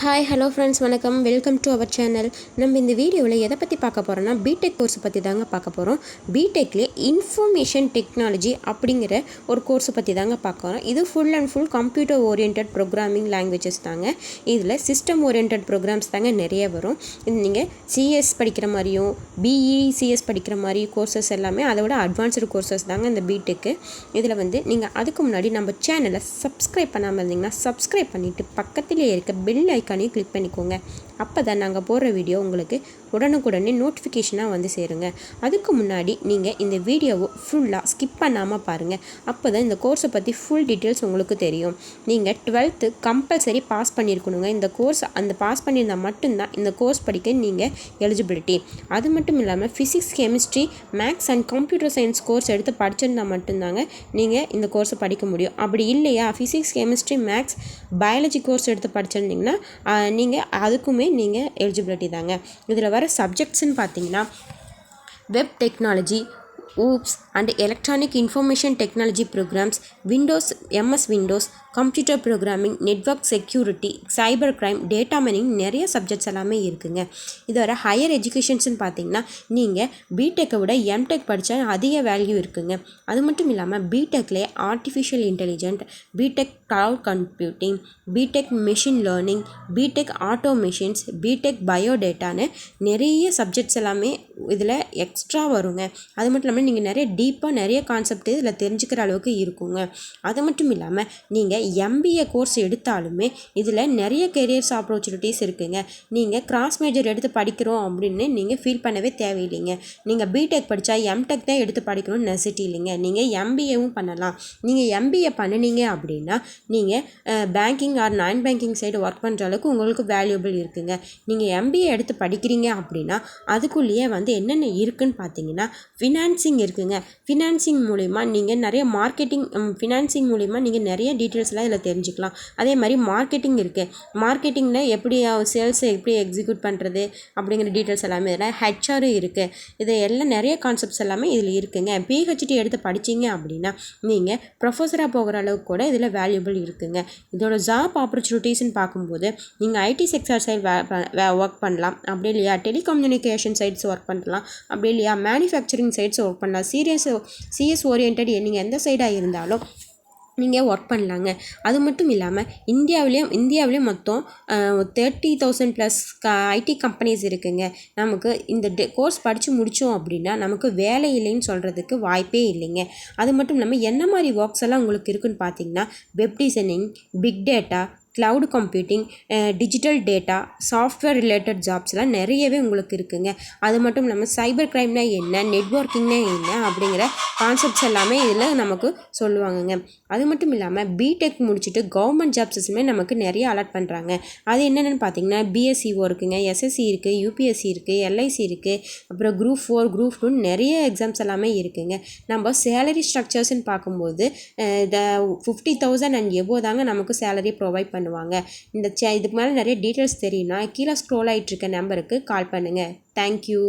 Hi hello friends வணக்கம். Welcome to our channel நம்ம இந்த வீடியோவில் எதை பற்றி பார்க்க போகிறோம்னா பிடெக் கோர்ஸ் பற்றி தாங்க பார்க்க போகிறோம் பிடெக்லேயே இன்ஃபர்மேஷன் டெக்னாலஜி அப்படிங்கிற ஒரு கோர்ஸை பற்றி தாங்க பார்க்குறோம் இது full and full computer orient programming languages தாங்க. இதில் சிஸ்டம் ஓரியன்ட் ப்ரோக்ராம்ஸ் தாங்க நிறைய வரும். இது நீங்கள் சிஎஸ் படிக்கிற மாதிரியும் பிஇ சிஎஸ் படிக்கிற மாதிரி கோர்சஸ் எல்லாமே அதோட அட்வான்ஸ்டு கோர்சஸ் தாங்க இந்த பிடெக்கு இதில் வந்து நீங்கள் அதுக்கு முன்னாடி நம்ம சேனலை சப்ஸ்கிரைப் பண்ணாமல் இருந்தீங்கன்னா சப்ஸ்கிரைப் பண்ணிவிட்டு பக்கத்திலே இருக்க பெல் ஐக்கானையும் கிளிக் பண்ணிக்கோங்க. அப்போ தான் நாங்கள் போடுற வீடியோ உங்களுக்கு உடனுக்குடனே நோட்டிஃபிகேஷனாக வந்து சேருங்க. அதுக்கு முன்னாடி நீங்கள் இந்த வீடியோவை ஃபுல்லாக ஸ்கிப் பண்ணாமல் பாருங்கள் அப்போ தான் இந்த கோர்ஸை பற்றி ஃபுல் டீட்டெயில்ஸ் உங்களுக்கு தெரியும். நீங்கள் டுவெல்த்து கம்பல்சரி பாஸ் பண்ணியிருக்கணுங்க இந்த கோர்ஸ் அந்த பாஸ் பண்ணியிருந்தால் மட்டும்தான் இந்த கோர்ஸ் படிக்க நீங்கள் எலிஜிபிலிட்டி அது மட்டும் இல்லாமல் physics chemistry maths and computer science course எடுத்து படிச்சிருந்தால் மட்டும்தாங்க நீங்கள் இந்த கோர்ஸை படிக்க முடியும். அப்படி இல்லையா? Physics chemistry maths biology course எடுத்து படிச்சிருந்தீங்கன்னா நீங்கள் அதுக்குமே நீங்கள் எலிஜிபிலிட்டி தாங்க. இதில் வர சப்ஜெக்ட்ஸ்னு பார்த்தீங்கன்னா web technology oops and electronic information technology programs windows MS windows computer programming network security cyber crime data mining நிறைய சப்ஜெக்ட்ஸ் எல்லாமே இருக்குங்க. இது வர ஹையர் எஜுகேஷன்ஸ்னு பார்த்தீங்கன்னா நீங்கள் பிடெக்கை விட எம்டெக் படித்தா அதிக வேல்யூ இருக்குங்க. அது மட்டும் இல்லாமல் பிடெக்லேயே artificial intelligent BTech cloud computing BTech machine learning BTech auto machines BTech பயோடேட்டான்னு நிறைய சப்ஜெக்ட்ஸ் எல்லாமே இதில் எக்ஸ்ட்ரா வருங்க. அது மட்டும் இல்லாமல் நீங்கள் நிறைய டீப்பாக நிறைய கான்செப்ட் இதில் தெரிஞ்சுக்கிற அளவுக்கு இருக்குங்க. அது மட்டும் இல்லாமல் நீங்கள் எம்பிஏ கோர்ஸ் எடுத்தாலுமே இதில் நிறைய கெரியர்ஸ் ஆப்பர்ச்சுனிட்டிஸ் இருக்குங்க. நீங்கள் கிராஸ் மேஜர் எடுத்து படிக்கிறோம் அப்படின்னு நீங்கள் ஃபீல் பண்ணவே தேவையில்லைங்க. நீங்கள் பிடெக் படித்தா எம்டெக் தான் எடுத்து படிக்கணும்னு நெசிட்டி இல்லைங்க. நீங்கள் எம்பிஏவும் பண்ணலாம். நீங்கள் எம்பிஏ பண்ணினீங்க அப்படின்னா நீங்கள் banking or non banking side work பண்ணுற அளவுக்கு உங்களுக்கு வேல்யூபிள் இருக்குங்க. நீங்கள் எம்பிஏ எடுத்து படிக்கிறீங்க அப்படின்னா அதுக்குள்ளேயே வந்து என்னென்ன இருக்குன்னு பார்த்தீங்கன்னா ஃபினான்சிங் இருக்குங்க. ஃபினான்சிங் மூலிமா நீங்கள் நிறைய மார்க்கெட்டிங் ஃபினான்சிங் மூலிமா நீங்கள் நிறைய டீட்டெயில்ஸ்லாம் இதில் தெரிஞ்சுக்கலாம். அதே மாதிரி மார்க்கெட்டிங் இருக்குது மார்க்கெட்டிங்கில் எப்படி சேல்ஸை எப்படி எக்ஸிக்யூட் பண்ணுறது அப்படிங்கிற டீட்டெயில்ஸ் எல்லாமே இதில். ஹெச்ஆரும் இருக்குது இது எல்லாம் நிறைய கான்செப்ட்ஸ் எல்லாமே இதில் இருக்குங்க. பிஹெச்டி எடுத்து படித்தீங்க அப்படின்னா நீங்கள் ப்ரொஃபஸராக போகிற அளவுக்கு கூட இதில் வேல்யூபிள் இருக்குங்க. இதோட ஜாப் ஆப்பர்ச்சுனிட்டிஸ்னு பார்க்கும்போது நீங்கள் ஐடி செக்டர் சைட் ஒர்க் பண்ணலாம். அப்படி இல்லையா? டெலிகம்யூனிகேஷன் சைட்ஸ் ஒர்க் பண்ணலாம். அப்படி இல்லையா? மேனுஃபேக்சரிங் சைட்ஸ் ஒர்க் பண்ணலாம். சீரியஸ் சிஎஸ் ஓரியன்ட் நீங்கள் எந்த சைடாக இருந்தாலும் நீங்கள் ஒர்க் பண்ணலாங்க. அது மட்டும் இல்லாமல் இந்தியாவிலேயும் இந்தியாவிலேயும் மொத்தம் தேர்ட்டி தௌசண்ட் ப்ளஸ் க ஐடி கம்பெனிஸ் இருக்குங்க. நமக்கு இந்த டே கோர்ஸ் படித்து முடித்தோம் அப்படின்னா நமக்கு வேலை இல்லைன்னு சொல்கிறதுக்கு வாய்ப்பே இல்லைங்க. அது மட்டும் இல்லாமல் என்ன மாதிரி ஒர்க்ஸ் எல்லாம் உங்களுக்கு இருக்குன்னு பார்த்தீங்கன்னா web designing big data cloud computing digital data software related ஜாப்ஸ்லாம் நிறையவே உங்களுக்கு இருக்குங்க. அது மட்டும் இல்லாமல் சைபர் க்ரைம்னா என்ன நெட்ஒர்க்கிங்னா என்ன அப்படிங்கிற கான்செப்ட்ஸ் எல்லாமே இதில் நமக்கு சொல்லுவாங்கங்க. அது மட்டும் இல்லாமல் பிடெக் முடிச்சுட்டு கவர்மெண்ட் ஜாப்ஸஸுமே நமக்கு நிறைய அலாட் பண்ணுறாங்க அது என்னென்னு பார்த்தீங்கன்னா பிஎஸ்சிஓ இருக்குங்க எஸ்எஸ்சி இருக்குது யூபிஎஸ்சி இருக்குது எல்ஐசி இருக்குது அப்புறம் குரூப் ஃபோர் குரூப் டூ நிறைய எக்ஸாம்ஸ் எல்லாமே இருக்குங்க. நம்ம சேலரி ஸ்ட்ரக்சர்ஸ்ன்னு பார்க்கும்போது த ஃபிஃப்டி தௌசண்ட் அண்ட் எவ்வளோ தாங்க நமக்கு சேலரி ப்ரொவைட் பண்ணுறாங்க பண்ணுவாங்க. இந்த சே இதுக்கு மேலே நிறைய டீட்டெயில்ஸ் தெரியும்னா கீழே ஸ்க்ரோல் ஆகிட்டுருக்க நம்பருக்கு கால் பண்ணுங்கள் தேங்க்யூ